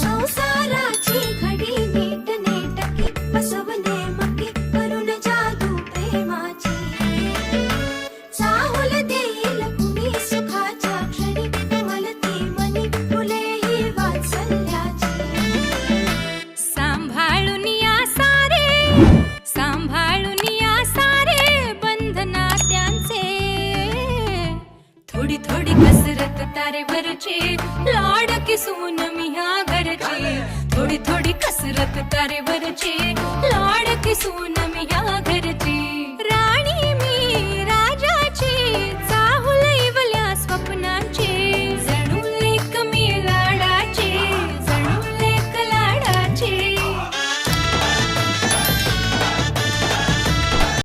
संसाराची घडी नीट नेटकी बसवणे करून जादू प्रेमाची. चाहूल देईल कुणी सुखाच्या क्षणी मलती मनी फुलेही सारे सांभाळून सारे बंधना त्यांचे थोडी थोडी कसरत तारे वरची किसून मिया हा घरची. थोडी थोडी कसरत तारे तारेवरची लाड किसून